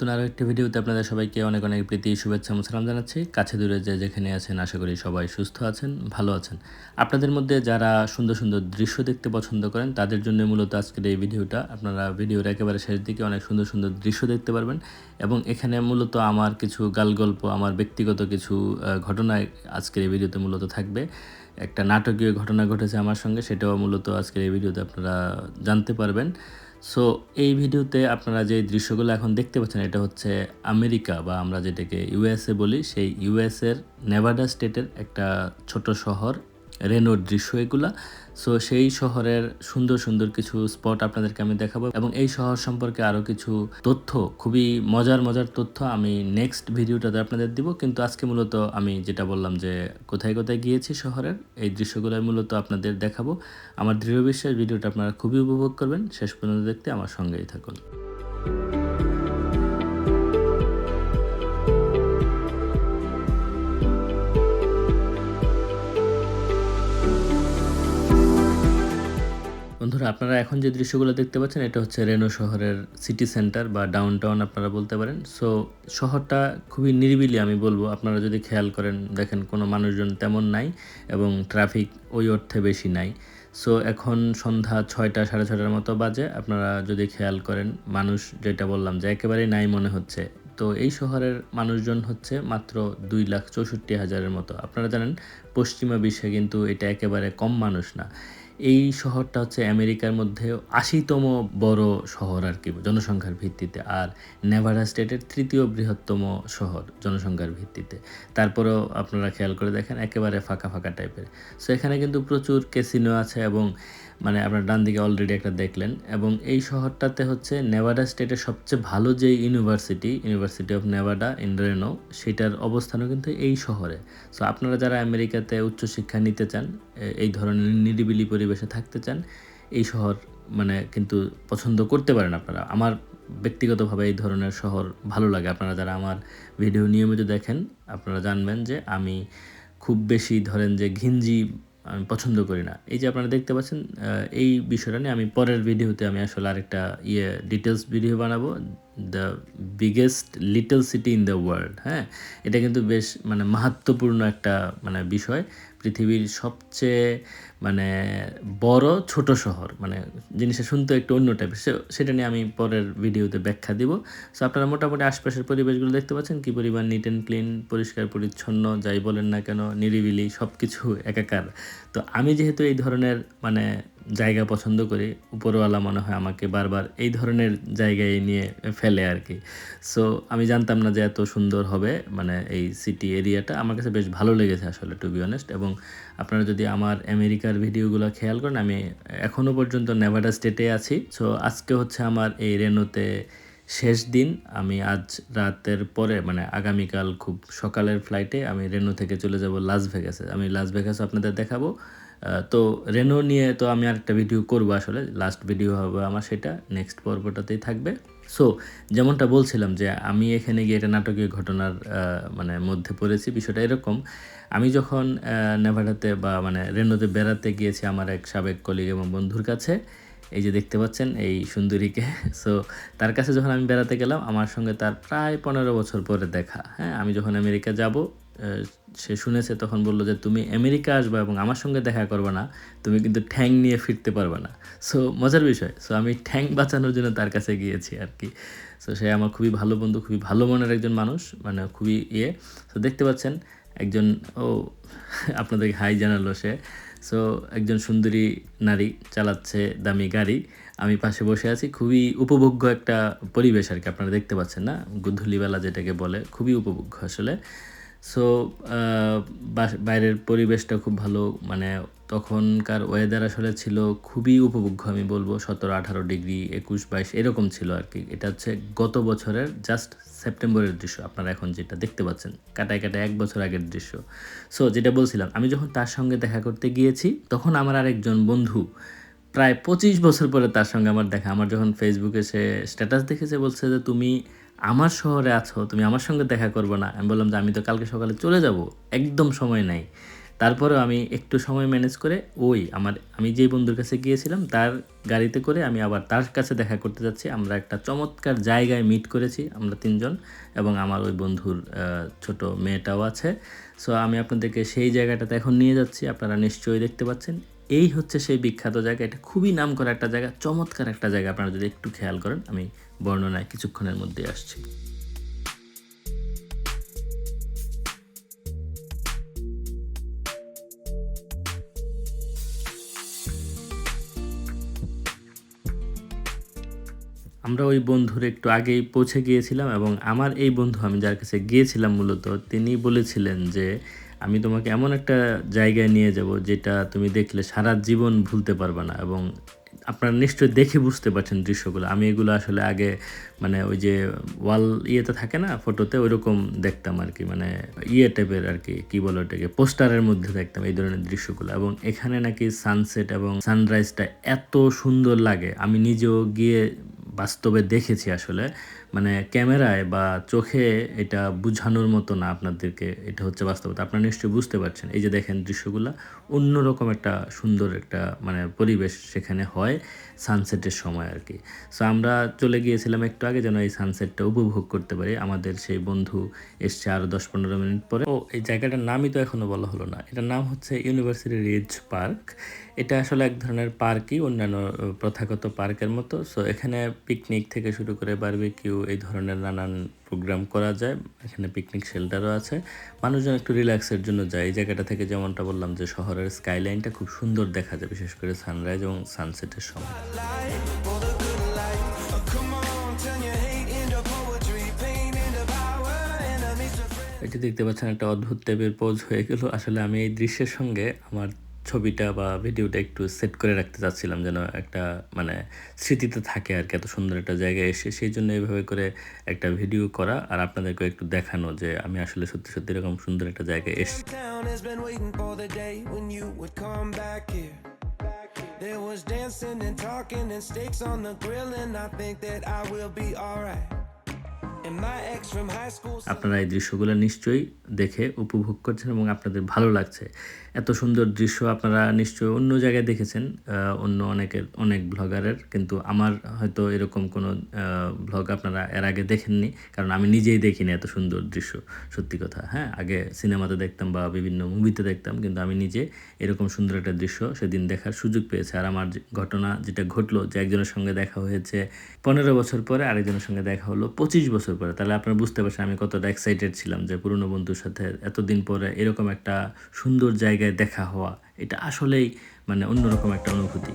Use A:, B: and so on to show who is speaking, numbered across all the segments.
A: নতুন আরও একটি ভিডিওতে আপনাদের সবাইকে অনেক অনেক প্রীতি, শুভেচ্ছা এবং সালাম জানাচ্ছি। কাছে দূরে যে যেখানে আছেন, আশা করি সবাই সুস্থ আছেন, ভালো আছেন। আপনাদের মধ্যে যারা সুন্দর সুন্দর দৃশ্য দেখতে পছন্দ করেন, তাদের জন্য মূলত আজকের এই ভিডিওটা। আপনারা ভিডিওর একেবারে শেষ দিকে অনেক সুন্দর সুন্দর দৃশ্য দেখতে পারবেন এবং এখানে মূলত আমার কিছু গাল গল্প আমার ব্যক্তিগত কিছু ঘটনা আজকের এই ভিডিওতে মূলত থাকবে। একটা নাটকীয় ঘটনা ঘটেছে আমার সঙ্গে, সেটাও মূলত আজকের এই ভিডিওতে আপনারা জানতে পারবেন। সো এই ভিডিওতে আপনারা যে দৃশ্যগুলো এখন দেখতে পাচ্ছেন, এটা হচ্ছে আমেরিকা বা আমরা যেটাকে ইউএসএ বলি, সেই ইউএসএর নেভাডা স্টেটের একটা ছোট শহর। রেনোর দৃশ্য এগুলা। সো সেই শহরের সুন্দর সুন্দর কিছু স্পট আপনাদেরকে আমি দেখাবো এবং এই শহর সম্পর্কে আরও কিছু তথ্য, খুবই মজার মজার তথ্য আমি নেক্সট ভিডিওটাতে আপনাদের দিব। কিন্তু আজকে মূলত আমি যেটা বললাম যে, কোথায় কোথায় গিয়েছি শহরের, এই দৃশ্যগুলো মূলত আপনাদের দেখাবো। আমার দৃঢ় বিশ্বাস, ভিডিওটা আপনারা খুবই উপভোগ করবেন। শেষ পর্যন্ত দেখতে আমার সঙ্গেই থাকুন। বন্ধুরা, আপনারা এখন যে দৃশ্যগুলো দেখতে পাচ্ছেন, এটা হচ্ছে রেনো শহরের সিটি সেন্টার বা ডাউন টাউন আপনারা বলতে পারেন। সো শহরটা খুবই নিরিবিলি আমি বলব। আপনারা যদি খেয়াল করেন, দেখেন কোনো মানুষজন তেমন নাই এবং ট্রাফিক ওই অর্থে বেশি নাই। সো এখন সন্ধ্যা ছয়টা, সাড়ে ছয়টার মতো বাজে। আপনারা যদি খেয়াল করেন, মানুষ যেটা বললাম যে একেবারেই নাই মনে হচ্ছে। তো এই শহরের মানুষজন হচ্ছে মাত্র দুই লাখ চৌষট্টি হাজারের মতো। আপনারা জানেন, পশ্চিমা বিশ্বে কিন্তু এটা একেবারে কম মানুষ না। এই শহরটা হচ্ছে আমেরিকার মধ্যে আশিতম বড় শহর আর কি, জনসংখ্যার ভিত্তিতে। আর নেভাডা স্টেটের তৃতীয় বৃহত্তম শহর জনসংখ্যার ভিত্তিতে। তারপরেও আপনারা খেয়াল করে দেখেন, একেবারে ফাঁকা ফাঁকা টাইপের সো এখানে কিন্তু প্রচুর ক্যাসিনো আছে এবং মানে আপনার ডান দিকে অলরেডি একটা দেখলেন। এবং এই শহরটাতে হচ্ছে নেভাডা স্টেটের সবচেয়ে ভালো যে university university of Nevada in Reno সেটার অবস্থানও কিন্তু এই শহরে। সো আপনারা যারা আমেরিকাতে উচ্চশিক্ষা নিতে চান এই ধরনের নিরিবিলি পরিবেশে থাকতে চান, এই শহর মানে কিন্তু পছন্দ করতে পারেন আপনারা। আমার ব্যক্তিগতভাবে এই ধরনের শহর ভালো লাগে। আপনারা যারা আমার ভিডিও নিয়মিত দেখেন, আপনারা জানবেন যে আমি খুব বেশি ধরেন যে ঘিঞ্জি আমি পছন্দ করি না। এই যে আপনারা দেখতে পাচ্ছেন এই বিষয়টা নিয়ে আমি পরের ভিডিওতে আমি আসলে আরেকটা ইয়ে ডিটেলস ভিডিও বানাবো। The biggest little city in the world হ্যাঁ? এটা কিন্তু বেশ মানে মাহাত্মপূর্ণ একটা মানে বিষয়। পৃথিবীর সবচেয়ে মানে বড়, ছোট শহর মানে জিনিসটা শুনতে একটু অন্য টাইপের সেটা নিয়ে আমি পরের ভিডিওতে ব্যাখ্যা দিব। সো আপনারা মোটামুটি আশপাশের পরিবেশগুলো দেখতে পাচ্ছেন, কী পরিমাণ নিট অ্যান্ড ক্লিন পরিষ্কার, পরিচ্ছন্ন, যাই বলেন না কেন, নিরিবিলি সব কিছু একাকার। তো আমি যেহেতু এই ধরনের মানে জায়গা পছন্দ করি উপরওয়ালা মনে হয় আমাকে বারবার এই ধরনের জায়গায় নিয়ে ফেলে আর কি। সো আমি জানতাম না যে এত সুন্দর হবে মানে এই সিটি এরিয়াটা আমার কাছে বেশ ভালো লেগেছে আসলে টু বি অনেস্ট এবং আপনারা যদি আমার আমেরিকার ভিডিওগুলো খেয়াল করেন, আমি এখনও পর্যন্ত নেভাডা স্টেটে আছি। সো আজকে হচ্ছে আমার এই রেনোতে শেষ দিন। আমি আজ রাতের পরে মানে আগামীকাল খুব সকালের ফ্লাইটে আমি রেনো থেকে চলে যাব লাস ভেগাসে আমি লাস ভেগাস আপনাদের দেখাবো। তো রেনো নিয়ে তো আমি আরেকটা ভিডিও করব আসলে লাস্ট ভিডিও হবে আমার সেটা নেক্সট পর্বটাতেই থাকবে। সো যেমনটা বলছিলাম যে আমি এখানে গিয়ে একটা নাটকীয় ঘটনার মানে মধ্যে পড়েছি, বিষয়টা এরকম। আমি যখন নেভাডাতে বা মানে রেনোতে বেড়াতে গিয়েছি আমার এক সাবেক কলিগ এবং বন্ধুর কাছে, এই যে দেখতে পাচ্ছেন এই সুন্দরীকে সো তার কাছে যখন আমি বেড়াতে গেলাম, আমার সঙ্গে তার প্রায় পনেরো বছর পরে দেখা। হ্যাঁ আমি যখন আমেরিকা যাব সে শুনেছে, তখন বলল যে, তুমি আমেরিকা আসবে এবং আমার সঙ্গে দেখা করবে না, তুমি কিন্তু ঠ্যাং নিয়ে ফিরতে পারবে না। সো মজার বিষয়। সো আমি ঠ্যাং বাঁচানোর জন্য তার কাছে গিয়েছি আর কি। সো সে আমার খুবই ভালো বন্ধু, খুবই ভালো মনের একজন মানুষ মানে খুবই ইয়ে। সো দেখতে পাচ্ছেন, একজন, ও, আপনাদেরকে হাই জানালো সে। সো একজন সুন্দরী নারী চালাচ্ছে দামি গাড়ি। আমি পাশে বসে আছি, খুবই উপভোগ্য একটা পরিবেশ আর কি, আপনারা দেখতে পাচ্ছেন না? গুধুলিবেলা যেটাকে বলে, খুবই উপভোগ্য আসলে। সো বাইরের পরিবেশটা খুব ভালো। মানে তখনকার ওয়েদার আসলে ছিল খুবই উপভোগ্য আমি বলব। সতেরো, আঠারো ডিগ্রি, একুশ, বাইশ, এরকম ছিল আর কি। এটা হচ্ছে গত বছরের জাস্ট সেপ্টেম্বরের দৃশ্য, আপনারা এখন যেটা দেখতে পাচ্ছেন। কাটায় কাটায় এক বছর আগের দৃশ্য। সো যেটা বলছিলাম, আমি যখন তার সঙ্গে দেখা করতে গিয়েছি, তখন আমার আরেকজন বন্ধু, প্রায় পঁচিশ বছর পরে তার সঙ্গে আমার দেখা। আমার যখন ফেসবুকে সে স্ট্যাটাস দেখেছে, বলছে যে, তুমি আমার শহরে আছো, তুমি আমার সঙ্গে দেখা করবে না। আমি বললাম যে আমি তো কালকে সকালে চলে যাব, একদম সময় নাই। তারপরেও আমি একটু সময় ম্যানেজ করে ওই আমার, আমি যেই বন্ধুর কাছে গিয়েছিলাম, তার গাড়িতে করে আমি আবার তার কাছে দেখা করতে যাচ্ছি। আমরা একটা চমৎকার জায়গায় মিট করেছি আমরা তিনজন এবং আমার ওই বন্ধুর ছোট মেয়েটাও আছে। সো আমি আপনাদেরকে সেই জায়গাটাতে এখন নিয়ে যাচ্ছি, আপনারা নিশ্চয়ই দেখতে পাচ্ছেন। এই হচ্ছে সেই বিখ্যাত জায়গা। এটা খুবই নাম করা একটা জায়গা, চমৎকার একটা জায়গা আপনারা যদি একটু খেয়াল করেন, আমি বর্ণনায় কিছুক্ষণের মধ্যে আসছি। আমরা ওই বন্ধুর একটু আগেই পৌঁছে গিয়েছিলাম এবং আমার এই বন্ধু, আমি যার কাছে গিয়েছিলাম মূলত, তিনি বলেছিলেন যে আমি তোমাকে এমন একটা জায়গায় নিয়ে যাব যেটা তুমি দেখলে সারা জীবন ভুলতে পারবে না এবং আপনারা নিশ্চয়ই দেখে বুঝতে পারছেন দৃশ্যগুলো। আমি এগুলো আসলে আগে মানে ওই যে ওয়াল ইয়েতে থাকে না ফটোতে ওইরকম দেখতাম আর কি মানে ইয়ে টাইপের আর কি কি বলে ওটাকে, পোস্টারের মধ্যে দেখতাম এই ধরনের দৃশ্যগুলো এবং এখানে নাকি সানসেট এবং সানরাইজটা এত সুন্দর লাগে। আমি নিজেও গিয়ে বাস্তবে দেখেছি আসলে। মানে ক্যামেরায় বা চোখে এটা বোঝানোর মতো না আপনাদেরকে, এটা হচ্ছে বাস্তবতা। আপনারা নিশ্চয়ই বুঝতে পারছেন। এই যে দেখেন দৃশ্যগুলো, অন্যরকম একটা সুন্দর একটা মানে পরিবেশ সেখানে হয় সানসেটের সময় আর কি সো আমরা চলে গিয়েছিলাম একটু আগে যেন এই সানসেটটা উপভোগ করতে পারি। আমাদের সেই বন্ধু এসছে আরও দশ পনেরো মিনিট পরে। ও, এই জায়গাটার নামই তো এখনও বলা হলো না। এটার নাম হচ্ছে ইউনিভার্সিটি রিজ পার্ক এটা আসলে এক ধরনের পার্কই, অন্যান্য প্রথাগত পার্কের মতো। সো এখানে পিকনিক থেকে শুরু করে বারবিকিউ এই ধরনের নানান প্রোগ্রাম করা যায়। এখানে পিকনিক শেল্টারও আছে। মানুষজন একটু রিল্যাক্সের জন্য যায়। এই জায়গাটা থেকে যেমনটা বললাম যে, শহরের স্কাইলাইনটা খুব সুন্দর দেখা যায়, বিশেষ করে সানরাইজ এবং সানসেটের সময়. এটি দেখতে পাচ্ছেন, একটা অদ্ভুত টাইপের পোজ হয়ে গেল। আসলে আমি এই দৃশ্যের সঙ্গে আমার ছবিটা বা ভিডিওটা একটু সেট করে রাখতে চাচ্ছিলাম যেন একটা মানে স্মৃতিতে থাকে আর কি, এত সুন্দর একটা জায়গায় এসে সেই জন্য এইভাবে করে একটা ভিডিও করা আর আপনাদেরকে একটু দেখানো যে আমি আসলে সত্যি সত্যি এরকম সুন্দর একটা জায়গায়
B: এসে There was dancing and talking and steaks on the grill, and I think that I will be alright.
A: আপনারা এই দৃশ্যগুলো নিশ্চয়ই দেখে উপভোগ করছেন এবং আপনাদের ভালো লাগছে। এত সুন্দর দৃশ্য আপনারা নিশ্চয়ই অন্য জায়গায় দেখেছেন অন্য অনেকের, অনেক ব্লগারের, কিন্তু আমার হয়তো এরকম কোনো ব্লগ আপনারা এর আগে দেখেননি, কারণ আমি নিজেই দেখিনি এত সুন্দর দৃশ্য, সত্যি কথা। হ্যাঁ আগে সিনেমাতে দেখতাম বা বিভিন্ন মুভিতে দেখতাম, কিন্তু আমি নিজে এরকম সুন্দর একটা দৃশ্য সেদিন দেখার সুযোগ পেয়েছে। আর আমার ঘটনা যেটা ঘটলো যে একজনের সঙ্গে দেখা হয়েছে পনেরো বছর পরে, আরেকজনের সঙ্গে দেখা হলো পঁচিশ বছর বছর পরে। তাহলে আপনারা বুঝতে পারছেন আমি কতটা এক্সাইটেড ছিলাম যে পুরনো বন্ধুর সাথে এতদিন পরে এরকম একটা সুন্দর জায়গায় দেখা হওয়া, এটা আসলেই মানে অন্যরকম একটা অনুভূতি।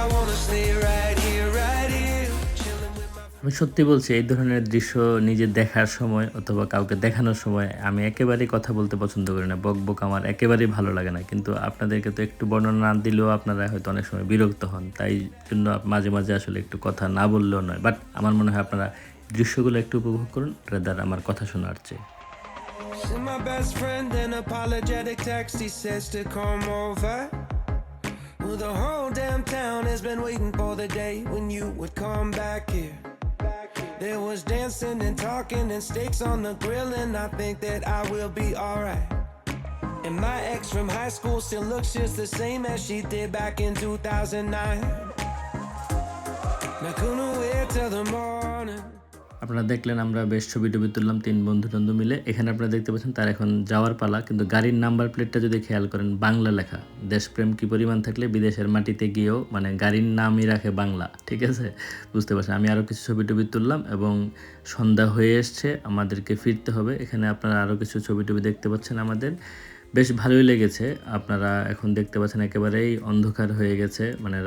B: I wanna stay right here
A: আমি সত্যি বলছি এই ধরনের দৃশ্য নিজে দেখার সময় অথবা কাউকে দেখানোর সময় আমি একেবারেই কথা বলতে পছন্দ করি না বক বক আমার একেবারেই ভালো লাগে না কিন্তু আপনাদেরকে তো একটু বর্ণনা না দিলেও আপনারা হয়তো অনেক সময় বিরক্ত হন তাই জন্য মাঝে মাঝে আসলে একটু কথা না বললেও নয় বাট আমার মনে হয় আপনারা দৃশ্যগুলো একটু উপভোগ করুন রেদার আমার কথা শোনার চেয়ে
B: Send my best friend an apologetic text. He says to come over. Well, the whole damn town has been waiting for the day when you would come back here. There was dancing and talking and steaks on the grill, and I think that I will be alright. And my ex from high school still looks just the same as she did back in 2009. Not gonna wait till the.
A: আপনারা দেখলেন, আমরা বেশ ছবি টবি তুললাম, তিন বন্ধু টন্ধু মিলে। এখানে আপনারা দেখতে পাচ্ছেন, তার এখন যাওয়ার পালা। কিন্তু গাড়ির নাম্বার প্লেটটা যদি খেয়াল করেন, বাংলা লেখা। দেশপ্রেম কি পরিমাণ থাকলে বিদেশের মাটিতে গিয়েও মানে গাড়ির নামই রাখে বাংলা, ঠিক আছে? বুঝতে পারছেন? আমি আরও কিছু ছবি টবি তুললাম এবং সন্ধ্যা হয়ে এসছে, আমাদেরকে ফিরতে হবে। এখানে আপনারা আরও কিছু ছবি টবি দেখতে পাচ্ছেন আমাদের। বেশ ভালোই লেগেছে, আপনারা এখন দেখতে পাচ্ছেন একেবারেই অন্ধকার হয়ে গেছে মানে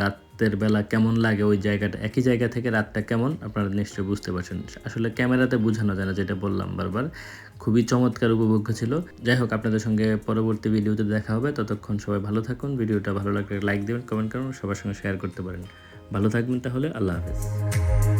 A: রাতের বেলা কেমন লাগে ওই জায়গাটা? একই জায়গা থেকে রাতটা কেমন? আপনারা নিশ্চয়ই বুঝতে পারছেন। আসলে ক্যামেরাতে বোঝানো যায় না, যেটা বললাম বারবার। খুবই চমৎকার উপভোগ্য ছিল। যাই হোক, আপনাদের সঙ্গে পরবর্তী ভিডিওতে দেখা হবে। ততক্ষণ সবাই ভালো থাকুন। ভিডিওটা ভালো লাগলে লাইক দেবেন, কমেন্ট করুন, সবার সঙ্গে শেয়ার করতে পারেন। ভালো থাকবেন তাহলে, আল্লাহ হাফেজ।